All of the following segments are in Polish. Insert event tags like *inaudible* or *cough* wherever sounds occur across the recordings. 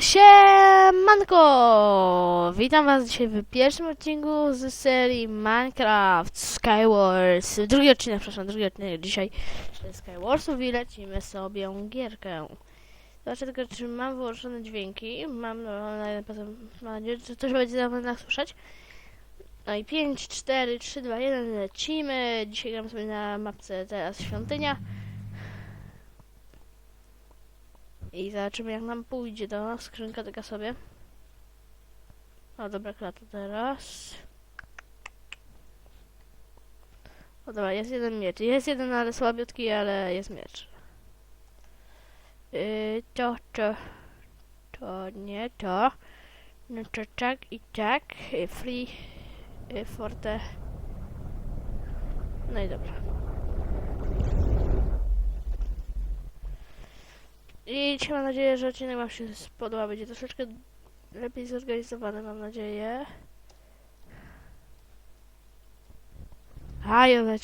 Siemanko! Witam was dzisiaj w pierwszym odcinku z serii Minecraft Skywars. Drugi odcinek, przepraszam, drugi odcinek dzisiaj Skywarsów i lecimy sobie gierkę. Zobaczę tylko, czy mam wyłączone dźwięki. Mam, na- mam nadzieję, że coś będzie na nas słyszeć. No i 5, 4, 3, 2, 1, lecimy. Dzisiaj gram sobie na mapce teraz świątynia. I zobaczymy jak nam pójdzie to. Skrzynka taka sobie. O dobra, klata teraz. O dobra, jest jeden miecz. Jest jeden, ale słabiutki, ale jest miecz. Yy, to, to, to nie to. No to tak i tak. Free, yy, forte. No i dobra. I dzisiaj mam nadzieję, że odcinek Wam się spodoba. Będzie troszeczkę lepiej zorganizowany, mam nadzieję. A, i ona.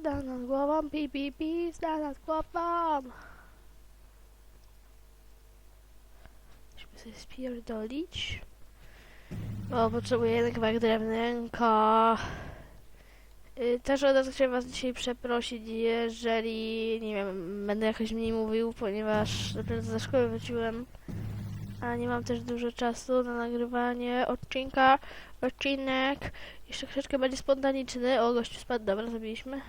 Pizda nad głową, pi, pi, pizda nad głową. Musimy sobie spierdolić. O, potrzebuję jeden kawałek. Y, Też od razu chciałem was dzisiaj przeprosić, jeżeli, nie wiem, będę jakoś mniej mówił, ponieważ dopiero ze szkoły wróciłem, a nie mam też dużo czasu na nagrywanie odcinka, odcinek. Jeszcze troszeczkę będzie spontaniczny. O, gościu spadł, dobra, zrobiliśmy.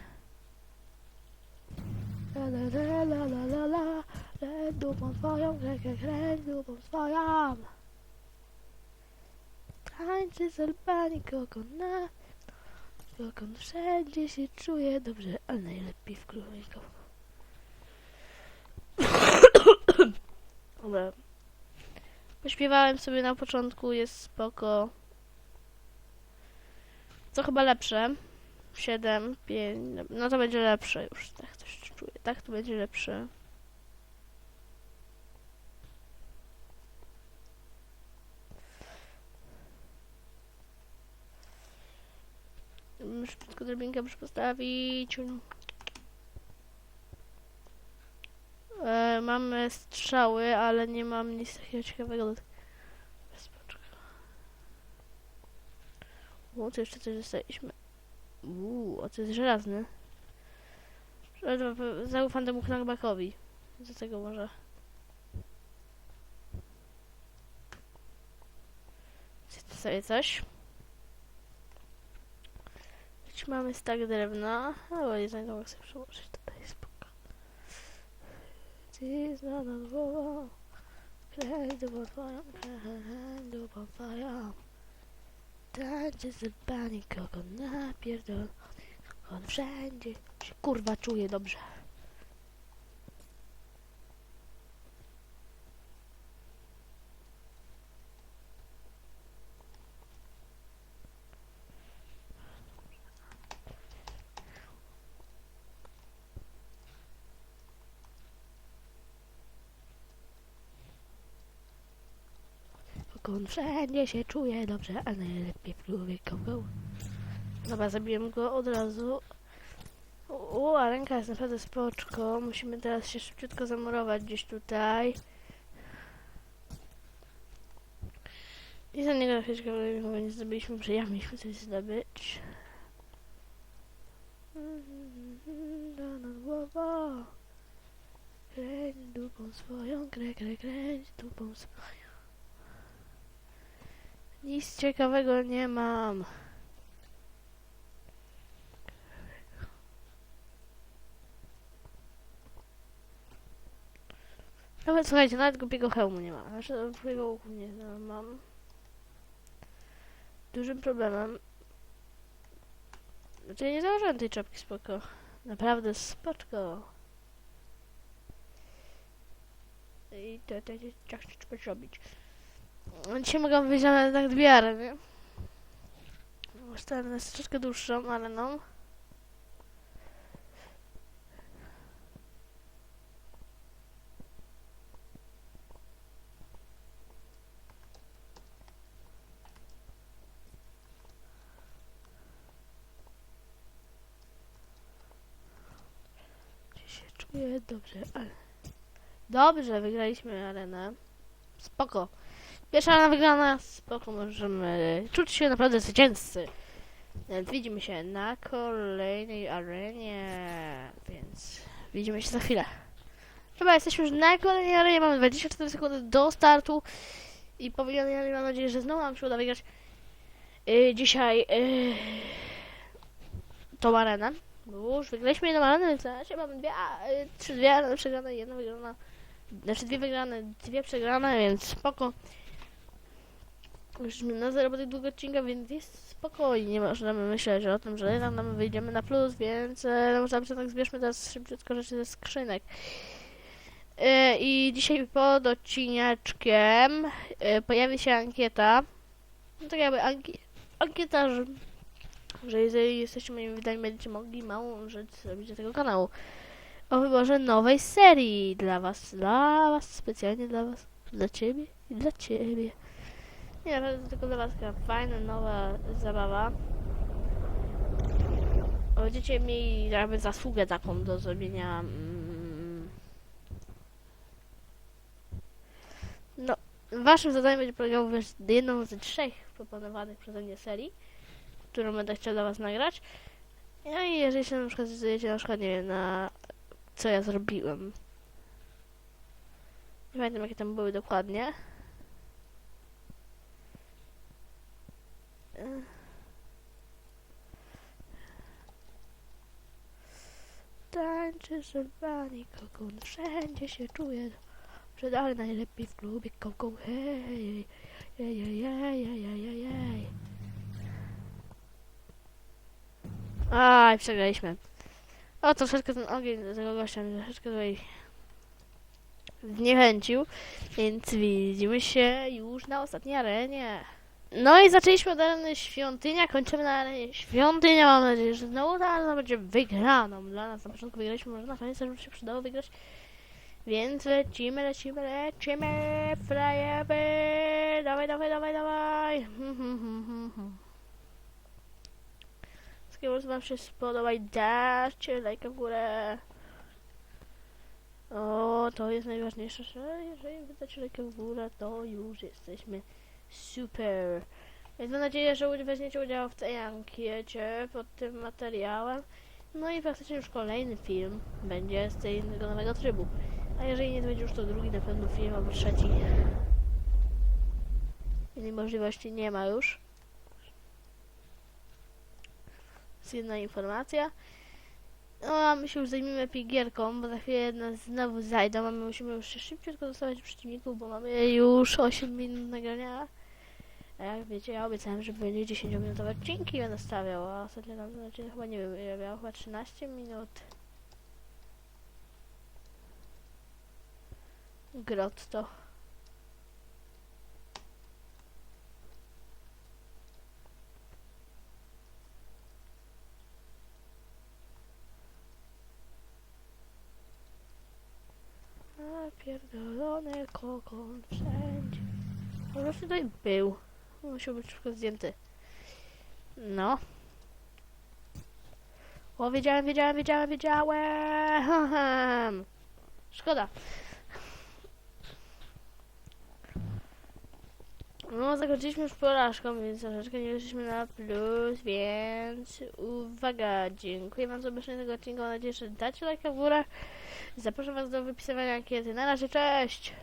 La la la la la la dupą swoją, kręć, kręć, dupą swoją Tańczy z Albanii kokona. Kokon wszędzie się czuje dobrze, ale najlepiej w królniku *coughs* Dobra. Pośpiewałem sobie na początku, jest spoko. Co chyba lepsze? 7, 5. No to będzie lepsze już. Tak coś czuję. Tak to będzie lepsze. Muszę tylko drobinkę muszę postawić. E, mamy strzały, ale nie mam nic takiego ciekawego. do-. O, tu jeszcze coś dostaliśmy. Uuu, a to jest żelazny. Zaufam temu knockbackowi. Do tego może. Zjedzmy sobie coś. Choć mamy stak drewna. Albo jednego mogę sobie przełożyć tutaj, spoko. Ty znana głową. Kręć dupą twoją, kręć dupą twoją. Tańczy z pani kogo napierdol. On wszędzie się kurwa czuje dobrze On wszędzie się czuje dobrze, a najlepiej w głowie kogo. Dobra, zabiłem go od razu. O, a ręka jest naprawdę spoczko. Musimy teraz się szybciutko zamurować gdzieś tutaj. I za niego chwileczkę nie zdobyliśmy, że ja mieliśmy coś zdobyć. nad głową. Kręć dupą swoją, krę, krę, kręć dupą swoją. Nic ciekawego nie mam. Nawet słuchajcie, nawet głupiego hełmu nie mam. Znaczy, no, głupiego łuku nie no, mam. Dużym problemem. Znaczy, ja nie założyłem tej czapki spoko. Naprawdę spoczko. I to, to, to, to, to, to robić. Dzisiaj mogę wyjść na jednak dwie areny. Ustawiam jest troszeczkę dłuższą areną. Się czuję dobrze, ale... Dobrze, wygraliśmy arenę. Spoko. Pierwsza arena wygrana, spoko, możemy czuć się naprawdę zwycięzcy. Widzimy się na kolejnej arenie, więc widzimy się za chwilę. Chyba jesteśmy już na kolejnej arenie, mamy 24 sekundy do startu i po wygranej arenie mam nadzieję, że znowu nam się uda wygrać yy, dzisiaj yy, tą arenę. Bo już wygraliśmy jedną arenę, więc na razie mamy dwie, a, yy, trzy, dwie areny przegrane, jedna wygrana, znaczy dwie wygrane, dwie przegrane, więc spoko. Już na tych długich odcinkach, więc jest spokojnie. Nie możemy myśleć o tym, że tam nam wyjdziemy na plus, więc e, może tak zbierzmy teraz szybciutko rzeczy ze skrzynek. E, I dzisiaj pod odcineczkiem e, pojawi się ankieta. No tak jakby anki ankieta, że, że jeżeli jesteście moimi widami, będziecie mogli małą rzecz zrobić do tego kanału. O wyborze nowej serii dla was, dla was, specjalnie dla was, dla ciebie i dla ciebie. Nie, naprawdę tylko dla was taka fajna, nowa zabawa. Będziecie mieli jakby zasługę taką do zrobienia. Mm, no, waszym zadaniem będzie polegało wybrać jedną ze trzech proponowanych przeze mnie serii, którą będę chciał dla was nagrać. No i jeżeli się na przykład zdecydujecie na przykład, nie wiem, na co ja zrobiłem. Nie pamiętam jakie tam były dokładnie. Tańczy żelbani kokon, wszędzie się czuję, że dalej najlepiej w klubie kokon, hej, hej, hej, hej, hej, hej, hej, hej. Aj, przegraliśmy. O, troszeczkę ten ogień do tego gościa mnie troszeczkę tutaj zniechęcił, więc widzimy się już na ostatniej arenie. No i zaczęliśmy od areny świątynia, kończymy na arenie świątynia. Mam nadzieję, że znowu ta arena będzie wygraną dla nas. Na początku wygraliśmy, może na koniec też by się przydało wygrać. Więc lecimy, lecimy, lecimy, frajemy, dawaj, dawaj, dawaj, dawaj. Skoro wam się spodoba i dajcie lajka w górę. O, to jest najważniejsze, że jeżeli wydacie lajka w górę, to już jesteśmy super. Więc mam nadzieję, że weźmiecie udział w tej ankiecie pod tym materiałem. No i faktycznie już kolejny film będzie z tego nowego trybu. A jeżeli nie to będzie już to drugi na pewno film albo trzeci. Innej możliwości nie ma już. Jest jedna informacja. No, a my się już zajmiemy pigierką, bo za chwilę nas znowu zajdą, a my musimy już szybciutko dostawać przeciwników, bo mamy już 8 minut nagrania. A jak wiecie, ja obiecałem, że będzie 10-minutowe odcinki będę stawiał, a ostatnio tam, znaczy chyba nie wiem, ile miał, chyba 13 minut. Grotto. A pierdolony kokon wszędzie. Po prostu tutaj był. Musiał być szybko zdjęty. No. O, wiedziałem, wiedziałem, wiedziałem, wiedziałem. *laughs* Szkoda. No, zakończyliśmy już porażką, więc troszeczkę nie wyszliśmy na plus, więc uwaga, dziękuję wam za obejrzenie tego odcinka, mam nadzieję, że dacie lajka w górę. Zapraszam was do wypisywania ankiety. Na razie, cześć!